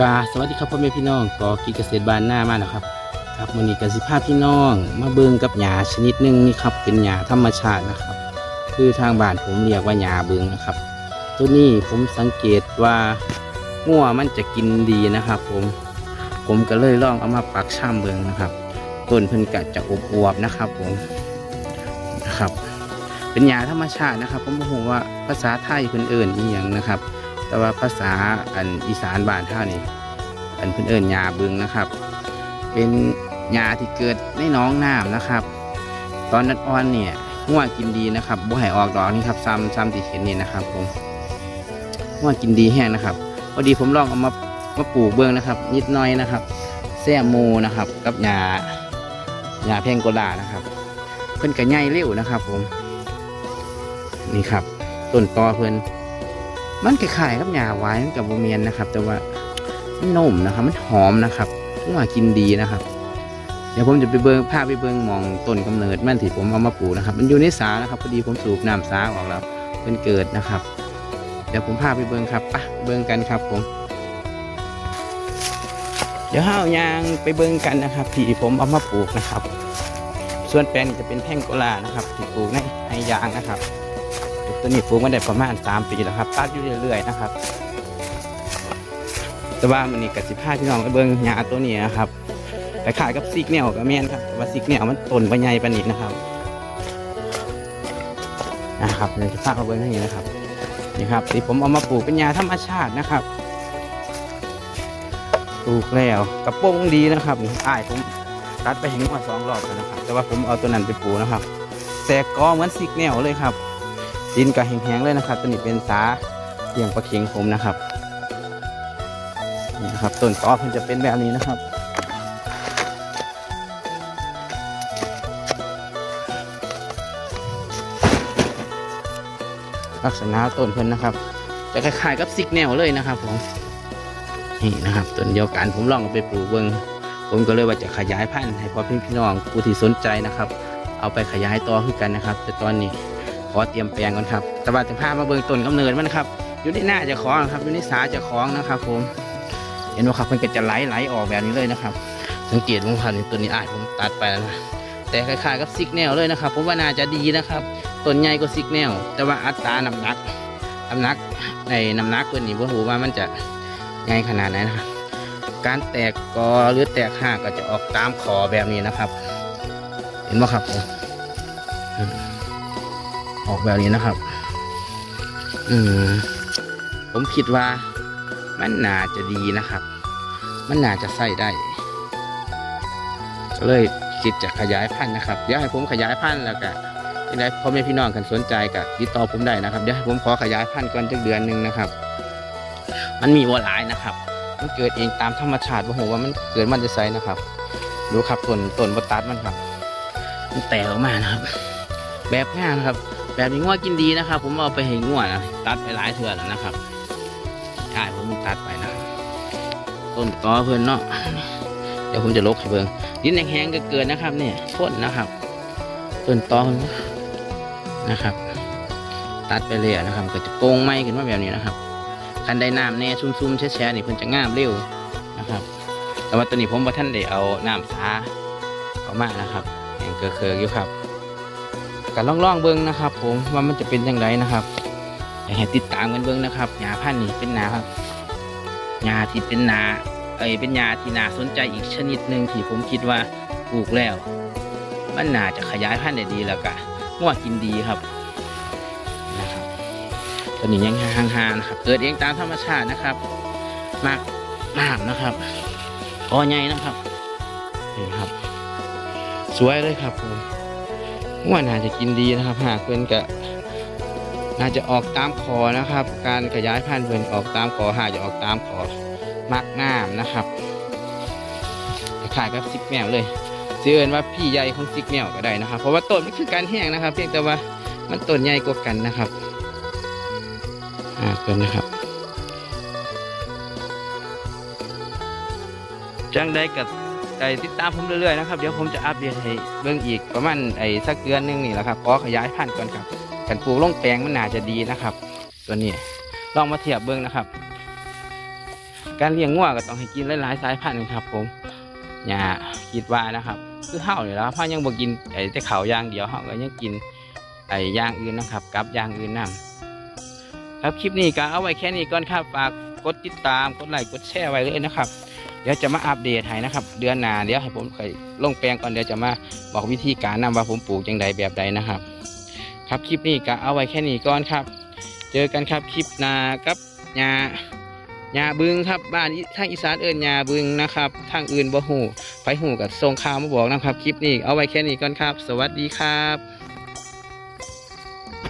กาสวัสดีครับพ่อแม่พี่น้องกอกีเกษตรบ้านหน้ามาแล้วครับ ครับวันนี้กสิภาพพี่น้อง มาเบิ่งกับหญ้าชนิดหนึ่งนี่ครับเป็นหญ้าธรรมชาตินะครับ คือทางบ้านผมเรียกว่าหญ้าเบิงนะครับ ตัวนี้ผมสังเกตว่างัวมันจะกินดีนะครับ ผมผมก็เลยลองเอามาปักช่ำเบิงนะครับต้นเพิ่นกะจะอบอวบๆนะครับ ผมนะครับ เป็นหญ้าธรรมชาตินะครับ ผมบอกว่าภาษาไทยเพิ่นเอิ่นอีหยังนะครับ แต่ว่าภาษาอันอีสานบ้านท่านี่อันเพิ่นเอิ้นหญ้าบึงนะครับ เป็นหญ้าที่เกิดในหนองน้ำนะครับ ตอนนั้นอ่อนเนี่ยง่วกินดีนะครับบ่ให้ออกดอกนี่ครับซ้ำซ้ำที่เห็นนี่นะครับ ผมง่วกินดีแห้งนะครับพอดีผมลองเอามามาปลูกเบื้องนะครับ นิดหน้อยนะครับแซ่โมนะครับ กับหญ้าหญ้าเพงโกลานะครับ เพิ่อนกระใหญ่เร็วนะครับ ผม นี่ครับต้นตอเพิ่อน มันคล้ายๆกับหญ้าไว้กับโบเมียนนะครับ แต่ว่ามันนุ่มนะครับ มันหอมนะครับว่ากินดีนะครับ เดี๋ยวผมจะไปเบิงพาไปเบิงมองต้นกำเนิดมันที่ผมเอามาปลูกนะครับ มันอยู่ในสานะครับพอดีผมสูบน้ำสาออกแล้วเพิ่นเกิดนะครับ เดี๋ยวผมพาไปเบิงครับปะเบิงกันครับผมเดี๋ยวห้าวยางไปเบิงกันนะครับ ที่ผมเอามาปลูกนะครับ ส่วนแปลงนี้จะเป็นแพ่งโกลานะครับที่ปลูกในไฮยางนะครับ ตัวนี้ปลูกมาได้ประมาณ 3 ปีแล้วครับตัดอยู่เรื่อยๆนะครับ แต่ว่ามันนี่กับสิบห้าพี่น้องไปเบิ้งหญ้าตัวนี้นะครับไปขายกับซิกแนวกับแม่นครับว่าซิกแนวมันต้นใบใหญ่ปานนี้นะครับนะครับเดี๋ยวจะพามาเบิ้งให้นี่นะครับนี่ครับที่ผมเอามาปลูกเป็นหญ้าธรรมชาตินะครับปลูกแล้วกระโปรงดีนะครับอ้ายผมตัดไปเห็นว่าสองรอบแล้วนะครับ แต่ว่าผมเอาตัวนั้นไปปลูกนะครับแต่กอเหมือนซิกแนวเลยครับ ดินก็แห้งๆเลยนะครับ ตัวนี้เป็นสาเลี้ยงปลาเข็งผมนะครับนี่นะครับต้นตอเพิ่นจะเป็นแบบนี้นะครับลักษณะต้นเพิ่นนะครับ จะคล้ายๆกับซิกแนวเลยนะครับผมนี่นะครับต้นเดียวกันผมลองเอาไปปลูกเบิ่งผมก็เลยว่าจะขยายพันธุ์ให้พ่อพี่น้องผู้ที่สนใจนะครับ เอาไปขยายต่อขึ้นกันนะครับ แต่ตอนนี้ อเตรียมแปลงก่อนครับแต่ว่าจะพามาเบิ่งต้นกำเนิดมันนะครับ อยู่ในหน้าจะคล้าของครับอยู่ในสาจะคล้าของนะครับผม เห็นว่าครับมันก็จะไหลไหลออกแบบนี้เลยนะครับ สังเกตว่าพันธุ์ตัวนี้อาจผมตัดไปแล้วนะแต่คล้ายๆกับซิกแนลเลยนะครับผมว่าน่าจะดีนะครับต้นใหญ่กว่าซิกแนลแต่ว่าอัตราน้ำหนักน้ำหนักในน้ำหนักตัวนี้ผมรู้ว่ามันจะใหญ่ขนาดไหนนะครับการแตกกอหรือแตกห่าก็จะออกตามขอแบบนี้นะครับ เห็นไหมครับผม ออกแบบนี้นะครับ อืมผมคิดว่ามันน่าจะดีนะครับ มันน่าจะใส่ได้ก็เลยคิดจะขยายพันธุ์นะครับเดี๋ยวให้ผมขยายพันธุ์แล้วก็ยังไงพ่อแม่พี่น้องกันสนใจก็ติดต่อผมได้นะครับเดี๋ยวให้ผมขอขยายพันธุ์ก่อนจักเดือนหนึ่งนะครับ มันมีวัวหลายนะครับ มันเกิดเองตามธรรมชาติว่าผมว่ามันเกิดมันจะไซนะครับ ดูครับต้นต้นบตัดมันครับ มันแตกออกมานะครับ แบบงามนะครับ แบบนี้งัวกินดีนะครับ ผมเอาไปให้งัวนะตัดไปหลายเถื่อแล้วนะครับใช่ผมตัดไปนะต้นตอเพื่อนเนาะเดี๋ยวผมจะลกให้เบิ่งดินแห้งๆก็เกินนะครับ เนี่ยพ่นนะครับต้นตอนนะครับ ตัดไปเลยนะครับ ก็จะโป่งไหมขึ้นมาแบบนี้นะครับคันได้น้ำแน่ซุ่มๆแช่ๆนี่เพิ่นจะงามเร็วนะครับ แต่ว่าตัวนี้ผมว่าท่านได้เอาน้ำสาเข้ามานะครับแห้งเกลือๆอยู่ครับ กันล่องเบิ้งนะครับ ผมว่ามันจะเป็นยังไงนะครับอยากให้ติดตามกันเบิ้งนะครับหญ้าพันธุ์นี่เป็นหนาครับหญ้าที่เป็นหนาเอ้ยเป็นหญ้าที่น่าสนใจอีกชนิดหนึ่งที่ผมคิดว่าปลูกแล้ว มันน่าจะขยายพันธุ์ได้ดีแล้วก็มั่วกินดีครับนะครับตัวนี้ยังห่างๆนะครับ เกิดเองตามธรรมชาตินะครับ มากมากนะครับกอใหญ่นะครับนี่ครับ สวยเลยครับผม ว่าน่าจะกินดีนะครับ หากเพื่อนก็น่าจะออกตามคอนะครับ การขยายพันธุ์เพื่อนออกตามคอหากจะออกตามคอมักน้ำนะครับคล้ายกับซิกแมวเลยซื้อเอินว่าพี่ใหญ่ของซิกแมวก็ได้นะครับ เพราะว่าต้นมันคือการแห้งนะครับ เพียงแต่ว่ามันต้นใหญ่กว่ากันนะครับอ่าเพื่อนนะครับจังได้กับ ไอ้ติดตามผมเรื่อยๆนะครับ เดี๋ยวผมจะอัปเดตให้เบิ่งอีกประมาณไอ้สักเดือนหนึงนี่แหละครับขอขยายพันธุ์ก่อนครับกันปลูกลงแปลงมันน่าจะดีนะครับ ตัวนี้ลองมาเทียบเบิ่งนะครับ การเลี้ยงงัวก็ต้องให้กินหลายๆสายพันธุ์ครับ ผมอย่าคิดว่านะครับ คือเฮาเนี่ยแล้วพ่อยังบ่กินไอ้แต่ข้าย่างเดียวเฮาก็ยังกินไอ้ย่างอื่นนะครับ กับย่างอื่นนํครับคลิปนี้ก็เอาไว้แค่นี้ก่อนครับฝากกดติดตามกดไลค์กดแชร์ไว้เลยนะครับ ดี๋ยวจะมาอัปเดตให้นะครับ เดือนหน้าเดี๋ยวให้ผมเคยลงแปลงก่อนเดี๋ยวจะมาบอกวิธีการนำว่าผมปลูกจังใดแบบใดนะครับ ครับคลิปนี้ก็เอาไว้แค่นี้ก่อนครับ เจอกันครับคลิปหน้ากับยายาบึงครับบ้านอีทางอีสานเอิญยาบึงนะครับทางอื่นบ่หูไปหูกับทรงข่าวมาบอกนะครับ คลิปนี้เอาไว้แค่นี้ก่อนครับ สวัสดีครับ